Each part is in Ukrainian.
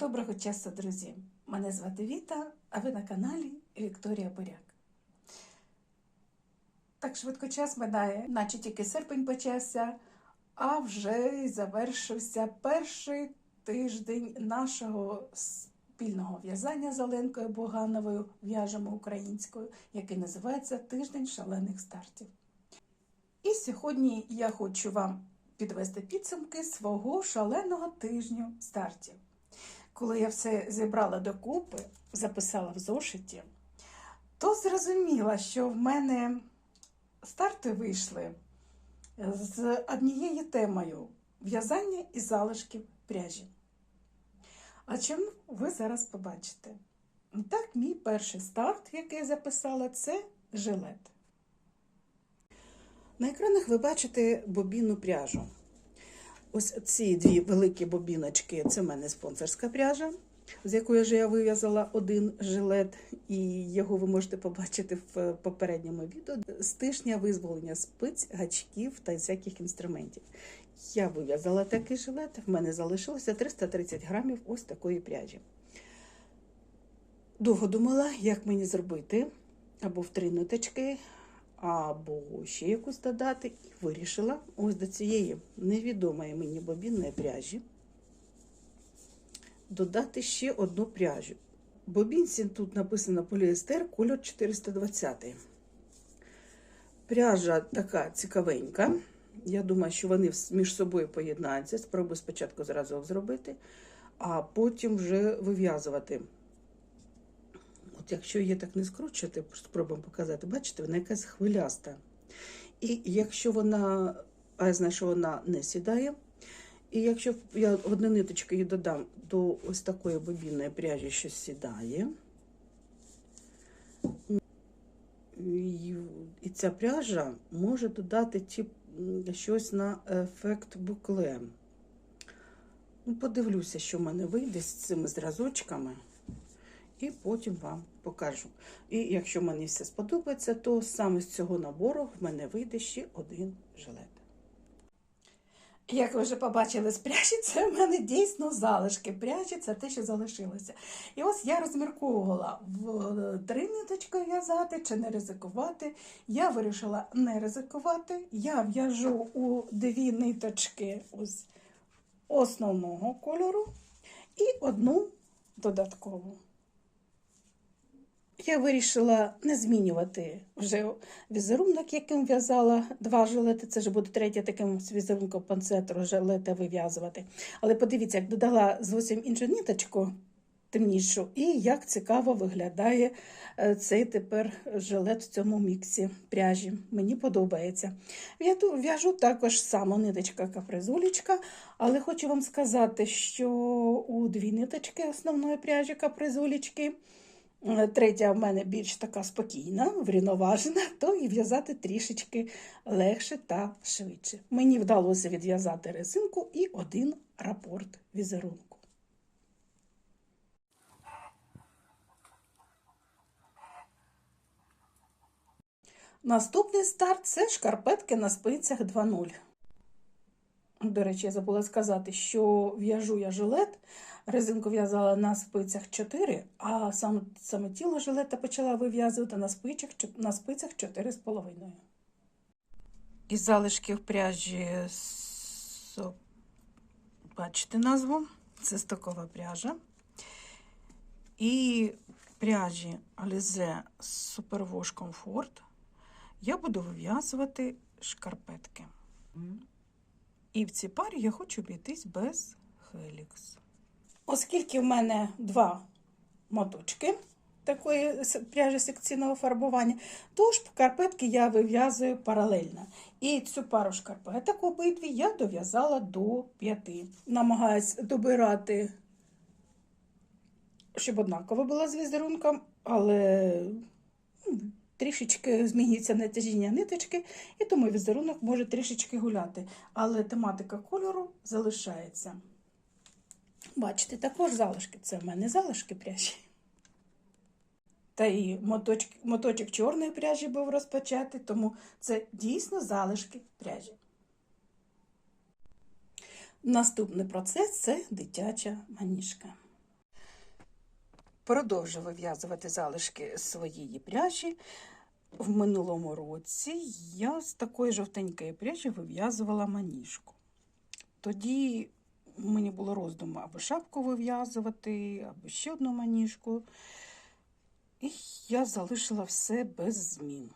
Доброго часу, друзі! Мене звати Віта, а ви на каналі Вікторія Буряк. Так швидко час минає, наче тільки серпень почався, а вже й завершився перший тиждень нашого спільного в'язання з Оленкою Богановою в'яжемо українською, який називається Тиждень шалених стартів. І сьогодні я хочу вам підвести підсумки свого шаленого тижню стартів. Коли я все зібрала докупи, записала в зошиті, то зрозуміла, що в мене старти вийшли з однією темою в'язання і залишків пряжі. А чому ви зараз побачите? Так, мій перший старт, який я записала, це жилет. На екранах ви бачите бобінну пряжу. Ось ці дві великі бобіночки це в мене спонсорська пряжа, з якої ж я вив'язала один жилет, і його ви можете побачити в попередньому відео з тижня визволення спиць, гачків та всяких інструментів. Я вив'язала такий жилет, в мене залишилося 330 грамів ось такої пряжі. Довго думала, як мені зробити, або в три ниточки, або ще якусь додати, і вирішила ось до цієї невідомої мені бобінної пряжі додати ще одну пряжу. Бобінці тут написано поліестер кольор 420. Пряжа така цікавенька. Я думаю, що вони між собою поєднаються. Спробую спочатку зразу зробити, а потім вже вив'язувати. Якщо її так не скручувати, спробуємо показати, бачите, вона якась хвиляста. І якщо вона, а я знаю, що вона не сідає. І якщо я одну ниточку її додам до ось такої бобінної пряжі, що сідає, і ця пряжа може додати ті, щось на ефект букле. Ну, Подивлюся, що в мене вийде з цими зразочками і потім вам покажу. І якщо мені все сподобається, то саме з цього набору в мене вийде ще один жилет. Як ви вже побачили з пряжі, в мене дійсно залишки це те, що залишилося. І ось я розмірковувала в три ниточки в'язати чи не ризикувати. Я вирішила не ризикувати. Я в'яжу у дві ниточки ось основного кольору і одну додаткову. Я вирішила не змінювати вже візерунок, яким в'язала два жилети. Це ж буде третє таким візерунком панцетру жилета вив'язувати. Але подивіться, як додала зовсім іншу ниточку темнішу, і як цікаво виглядає цей тепер жилет в цьому міксі пряжі. Мені подобається. В'яжу також само ниточка капризулечка, але хочу вам сказати, що у дві ниточки основної пряжі капризулечки. Третя в мене більш така спокійна, врівноважена, то і в'язати трішечки легше та швидше. Мені вдалося відв'язати резинку і один рапорт візерунку. Наступний старт це шкарпетки на спицях 2.0. До речі, я забула сказати, що в'яжу я жилет, резинку в'язала на спицях 4, а саме, саме тіло жилета почала вив'язувати на спицях, на спицях 4,5. Із залишків пряжі, бачите назву, це стокова пряжа. І пряжі Alize Superwash Comfort я буду вив'язувати шкарпетки. І в цій парі я хочу обійтись без хелікс. Оскільки в мене два моточки такої пряжі секційного фарбування, то шкарпетки я вив'язую паралельно. І цю пару шкарпеток обидві я дов'язала до п'яти. Намагаюсь добирати, щоб однаково була з візерунком, але трішечки змінюється натяжіння ниточки, і тому візерунок може трішечки гуляти. Але тематика кольору залишається. Бачите, також залишки. Це в мене залишки пряжі. Та і моточок, моточок чорної пряжі був розпочатий, тому це дійсно залишки пряжі. Наступний процес це дитяча маніжка. Продовжую вив'язувати залишки своєї пряжі. В минулому році я з такої жовтенької пряжі вив'язувала маніжку. Тоді мені було роздуму або шапку вив'язувати, або ще одну маніжку. І я залишила все без змін.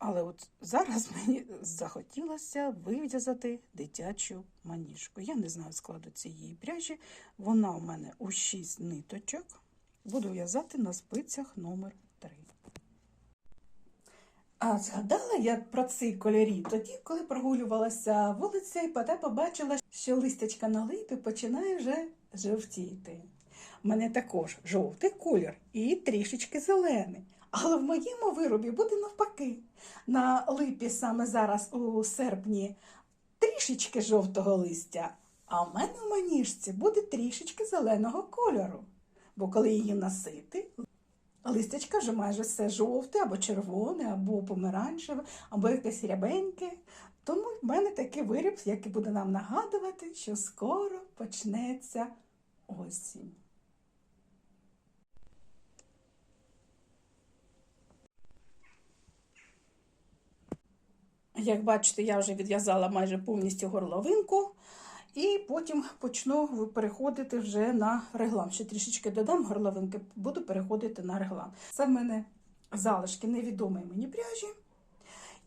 Але от зараз мені захотілося вив'язати дитячу маніжку. Я не знаю складу цієї пряжі. Вона у мене у 6 ниточок. Буду в'язати на спицях номер 3. А згадала я про ці кольорі тоді, коли прогулювалася вулицею, та побачила, що листячка на липі починає вже жовтіти. У мене також жовтий колір і трішечки зелений. Але в моєму виробі буде навпаки. На липі саме зараз у серпні трішечки жовтого листя, а в мене в маніжці буде трішечки зеленого кольору. Бо коли її носити, листячка вже майже все жовте, або червоне, або помаранчеве, або якесь рябеньке. Тому в мене такий виріб, який буде нам нагадувати, що скоро почнеться осінь. Як бачите, я вже відв'язала майже повністю горловинку. І потім почну переходити вже на реглан. Ще трішечки додам горловинки, буду переходити на реглан. Це в мене залишки невідомої мені пряжі.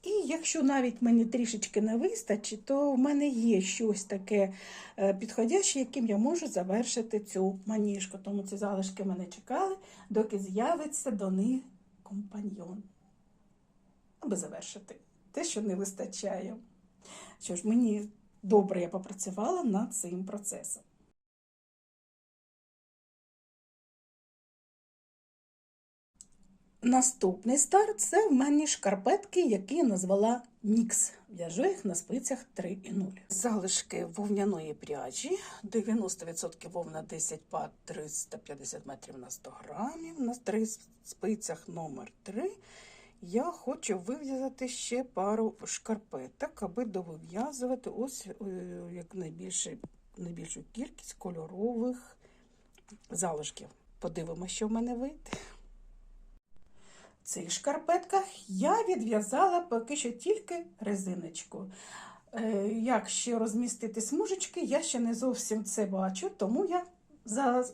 І якщо навіть мені трішечки не вистачить, то в мене є щось таке е, підходяще, яким я можу завершити цю маніжку. Тому ці залишки мене чекали, доки з'явиться до них компаньйон. Аби завершити те, що не вистачає. Що ж, мені добре я попрацювала над цим процесом. Наступний старт це в мене шкарпетки, які я назвала Нікс. В'яжу їх на спицях 3,0. Залишки вовняної пряжі, 90% вовна 10 пад 350 метрів на 100 грамів. На три спицях номер 3 я хочу вив'язати ще пару шкарпеток, аби довив'язувати ось е, як найбільше, найбільшу кількість кольорових залишків. Подивимося, що в мене вийде. В цих шкарпетках я відв'язала поки що тільки резиночку. Е, Як ще розмістити смужечки, я ще не зовсім це бачу, тому я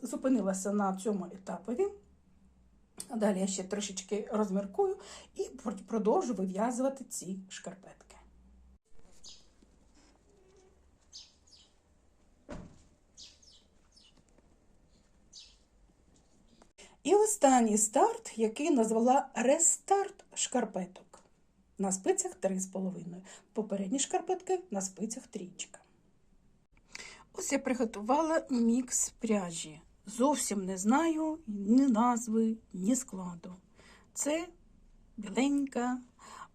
зупинилася на цьому етапові. Далі я ще трошечки розміркую і продовжу вив'язувати ці шкарпетки. І останній старт, який назвала рестарт шкарпеток. На спицях 3,5. Попередні шкарпетки на спицях трічка. Ось я приготувала мікс пряжі. Зовсім не знаю ні назви, ні складу. Це біленька.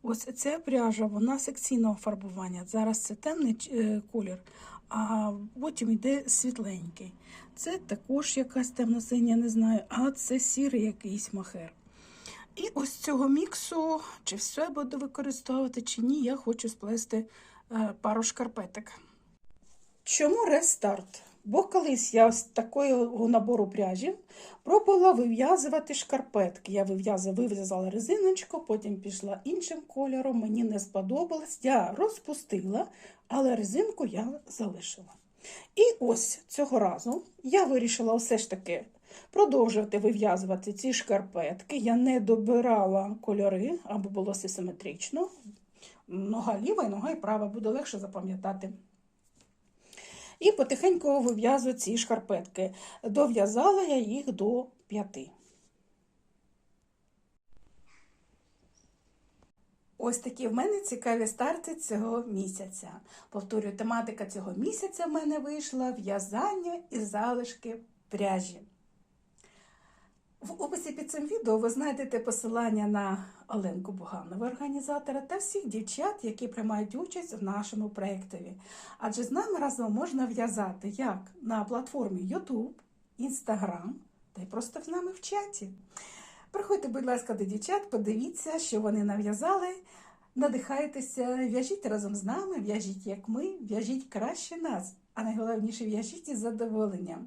Ось ця пряжа, вона секційного фарбування. Зараз це темний е, колір, а потім йде світленький. Це також якась темно-синя, не знаю, а це сірий якийсь махер. І ось цього міксу, чи все буду використовувати, чи ні, я хочу сплести е, пару шкарпеток. Чому рестарт? Бо колись я з такого набору пряжі пробувала вив'язувати шкарпетки. Я вив'язала, резиночку, потім пішла іншим кольором, мені не сподобалось. Я розпустила, але резинку я залишила. І ось цього разу я вирішила все ж таки продовжувати вив'язувати ці шкарпетки. Я не добирала кольори, аби було все симетрично. Нога ліва і нога і права буде легше запам'ятати. І потихеньку вив'язую ці шкарпетки. Дов'язала я їх до п'яти. Ось такі в мене цікаві старти цього місяця. Повторюю, тематика цього місяця в мене вийшла в'язання і залишки пряжі. В описі під цим відео ви знайдете посилання на Оленку Буганову, організатора, та всіх дівчат, які приймають участь в нашому проєктові. Адже з нами разом можна в'язати як на платформі YouTube, Instagram, та й просто з нами в чаті. Приходьте, будь ласка, до дівчат, подивіться, що вони нав'язали. Надихайтеся, в'яжіть разом з нами, в'яжіть як ми, в'яжіть краще нас, а найголовніше в'яжіть із задоволенням.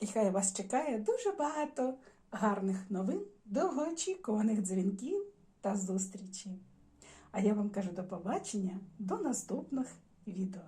І хай вас чекає дуже багато гарних новин, довгоочікуваних дзвінків та зустрічей. А я вам кажу до побачення, до наступних відео.